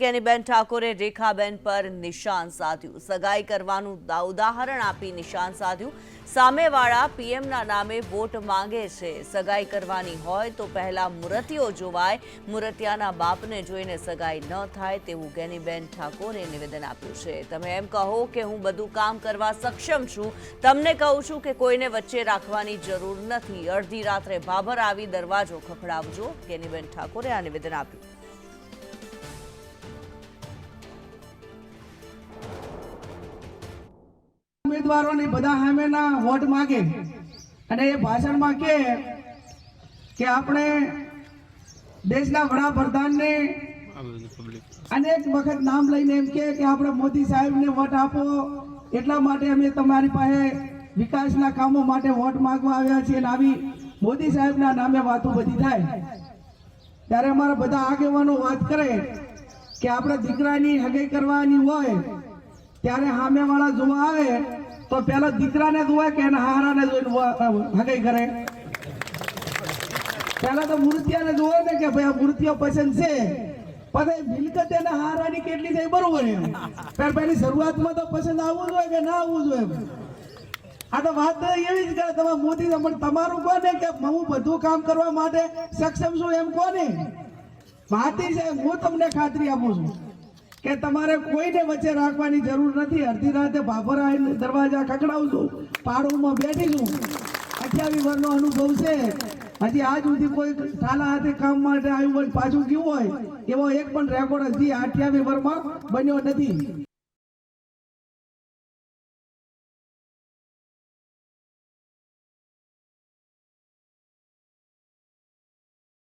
જ્ઞાનીબેન ઠાકોરે રેખાબેન પર નિશાન સાધ્યું. સગાઈ કરવાનું ઉદાહરણ આપી નિશાન સાધ્યું. સામેવાળા પીએમના નામે વોટ માંગે છે. સગાઈ કરવાની હોય તો પહેલા મૂર્તિઓ જોવાય. મૂર્તિયાના બાપને જોઈને સગાઈ ન થાય તેવું જ્ઞાનીબેન ઠાકોરે નિવેદન આપ્યું છે. તમે એમ કહો કે હું બધું કામ કરવા સક્ષમ છું. તમને કહું છું કે કોઈને વચ્ચે રાખવાની જરૂર નથી. અડધી રાત્રે ભાભર આવી દરવાજો ખખડાવજો. જ્ઞાનીબેન ઠાકોરે આ નિવેદન આપ્યું. ઉમેદવારોને બધા સામેના વોટ માગે. અને એ ભાષણમાં કે કે આપણે દેશના વડાપ્રધાનને અનેક વખત નામ લઈને એમ કે આપણે મોદી સાહેબને વોટ આપો. એટલા માટે અમે તમારી પાસે વિકાસના કામો માટે વોટ માંગવા આવ્યા છીએ અને આવી મોદી સાહેબના નામે વાતો બધી થાય. ત્યારે અમારા બધા આગેવાનો વાત કરે કે, આપણે દીકરાની હગાઈ કરવાની હોય ત્યારે સામે વાળા જોવા આવે, તો પેલા દીકરાને જોવાય કે એના હારાને જોઈને હગાઈ કરે. પેલા તો મૂર્તિયાને જોવે ને કે ભાઈ આ મૂર્તિઓ પસંદ છે. પછી મિલકત એના હારાની કેટલી થઈ બરોબર એમ. પેલા પેલી શરૂઆતમાં તો પસંદ આવવું જોઈએ કે ના આવવું જોઈએ આ તો વાત એવી જ કરે તમે મોદી પણ તમારું કોને કે હું બધું કામ કરવા માટે સક્ષમ છું એમ કોને? વાતી છે, હું તમને ખાતરી આપું છું. કે તમારે કોઈને વચ્ચે રાખવાની જરૂર નથી. અડધી રાતે ભાભર દરવાજા ખખડાવશું પાડોમાં બેઠી છું અઠ્યાવીસ વર્ષનો અનુભવ છે. હજી આજ સુધી કોઈ ઠાલા હાથે કામ માટે આવ્યું હોય, પાછું ગયું હોય, એવો એક પણ રેકોર્ડ હજી અઠ્યાવીસ વર્ષમાં બન્યો નથી.